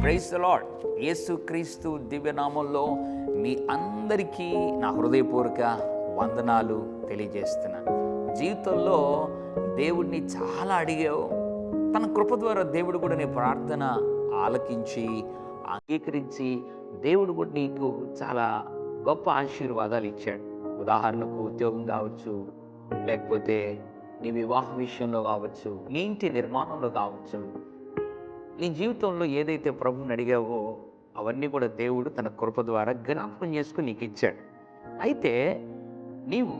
Price lord యేసు దివ్యనామంలో మీ అందరికీ నా హృదయపూర్వక వందనాలు తెలియజేస్తున్నాను జీవితంలో దేవుడిని చాలా అడిగావు. తన కృప ద్వారా దేవుడు కూడా నీ ప్రార్థన ఆలకించి అంగీకరించి దేవుడు కూడా నీకు చాలా గొప్ప ఆశీర్వాదాలు ఇచ్చాడు. ఉదాహరణకు ఉద్యోగం కావచ్చు లేకపోతే నీ వివాహ విషయంలో కావచ్చు నీ ఇంటి నిర్మాణంలో కావచ్చు నీ జీవితంలో ఏదైతే ప్రభుని అడిగావో అవన్నీ కూడా దేవుడు తన కృప ద్వారా జ్ఞాపకం చేసుకుని నీకు ఇచ్చాడు. అయితే నీవు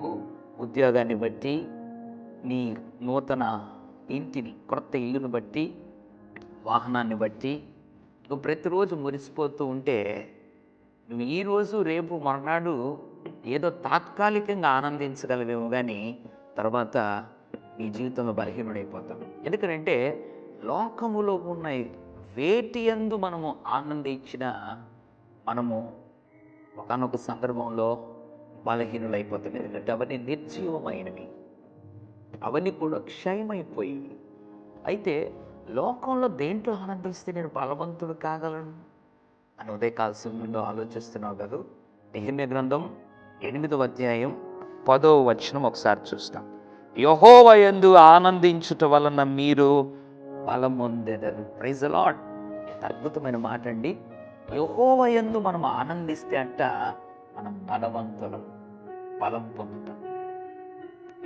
ఉద్యోగాన్ని బట్టి నీ నూతన ఇంటిని కొత్త ఇల్లును బట్టి వాహనాన్ని బట్టి నువ్వు ప్రతిరోజు మురిసిపోతూ ఉంటే నువ్వు ఈరోజు రేపు మర్నాడు ఏదో తాత్కాలికంగా ఆనందించగలవేమో కానీ తర్వాత నీ జీవితంలో బలహీనుడైపోతాం. ఎందుకంటే లోకములో ఉన్న వేటి యందు మనము ఆనందించిన మనము ఒకనొక సందర్భంలో బలహీనులైపోతాం. ఎందుకంటే అవన్నీ నిర్జీవమైనవి. అవన్నీ కూడా క్షయమైపోయి. అయితే లోకంలో దేంట్లో ఆనందిస్తే నేను బలవంతుడు కాగలను? అని ఉదయకాల సమయంలో ఆలోచిస్తున్నావు కదా? నిహిమ్య గ్రంథం ఎనిమిదవ అధ్యాయం పదో వచనం ఒకసారి చూస్తాం. యహోవయందు ఆనందించుట వలన మీరు బలం పొందేదరు. ప్రైజ్ లాడ్ అద్భుతమైన మాట అండి యహోవయందు మనం ఆనందిస్తే అంట మనం బలవంతులం బలం పొందుతాం.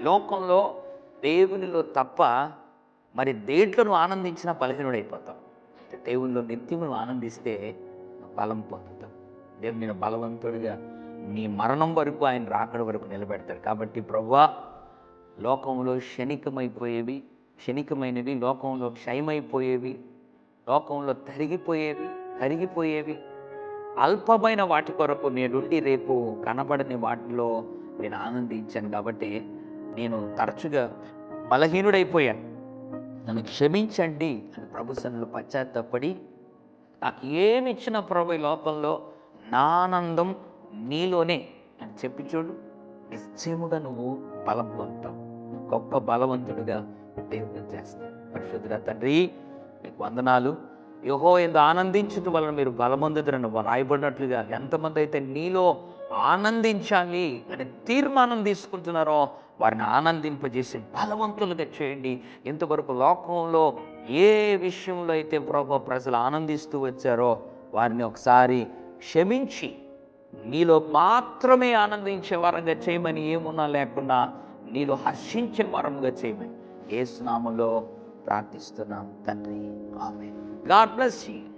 లోకంలో దేవునిలో తప్ప మరి దేంట్లో నువ్వు ఆనందించినా బలహీనుడైపోతావు. దేవునిలో నిత్యం నువ్వు ఆనందిస్తే బలం పొందుతావు దేవుడు నేను బలవంతుడిగా నీ మరణం వరకు ఆయన రాకడ వరకు నిలబెడతాడు. కాబట్టి ప్రవ్వా లోకంలో క్షణికమైపోయేవి క్షణికమైనవి లోకంలో క్షయమైపోయేవి లోకంలో తరిగిపోయేవి తరిగిపోయేవి. అల్పమైన వాటి కొరకు నేనుండి రేపు కనబడని వాటిలో నేను ఆనందించాను. కాబట్టి నేను తరచుగా బలహీనుడైపోయాను. నన్ను క్షమించండి అని ప్రభు పశ్చాత్తపడి నాకు ఏమి ఇచ్చిన ప్రభు లోపంలో నా ఆనందం నీలోనే. అని చెప్పి చూడు నిశ్చయముగా నువ్వు బలం పొందుతావు గొప్ప బలవంతుడిగా దేవుడు చేస్తావు. పరిశుద్ధుడ తండ్రి మీకు వందనాలు. యోహో ఎందు ఆనందించడం వలన మీరు బలమొందుతున్న రాయబడినట్లుగా ఎంతమంది అయితే నీలో ఆనందించాలి అని తీర్మానం తీసుకుంటున్నారో వారిని ఆనందింపజేసి బలవంతులుగా చేయండి. ఇంతవరకు లోకంలో ఏ విషయంలో అయితే ప్రభు ప్రజలు ఆనందిస్తూ వచ్చారో వారిని ఒకసారి క్షమించి నీలో మాత్రమే ఆనందించే వరంగా చేయమని ఏమున్నా లేకుండా నీలో హర్షించే వరంగా చేయమని ఏ స్నామంలో ప్రార్థిస్తున్నాం తండ్రి. ఆమె గాడ్ బ్లెస్ యూ.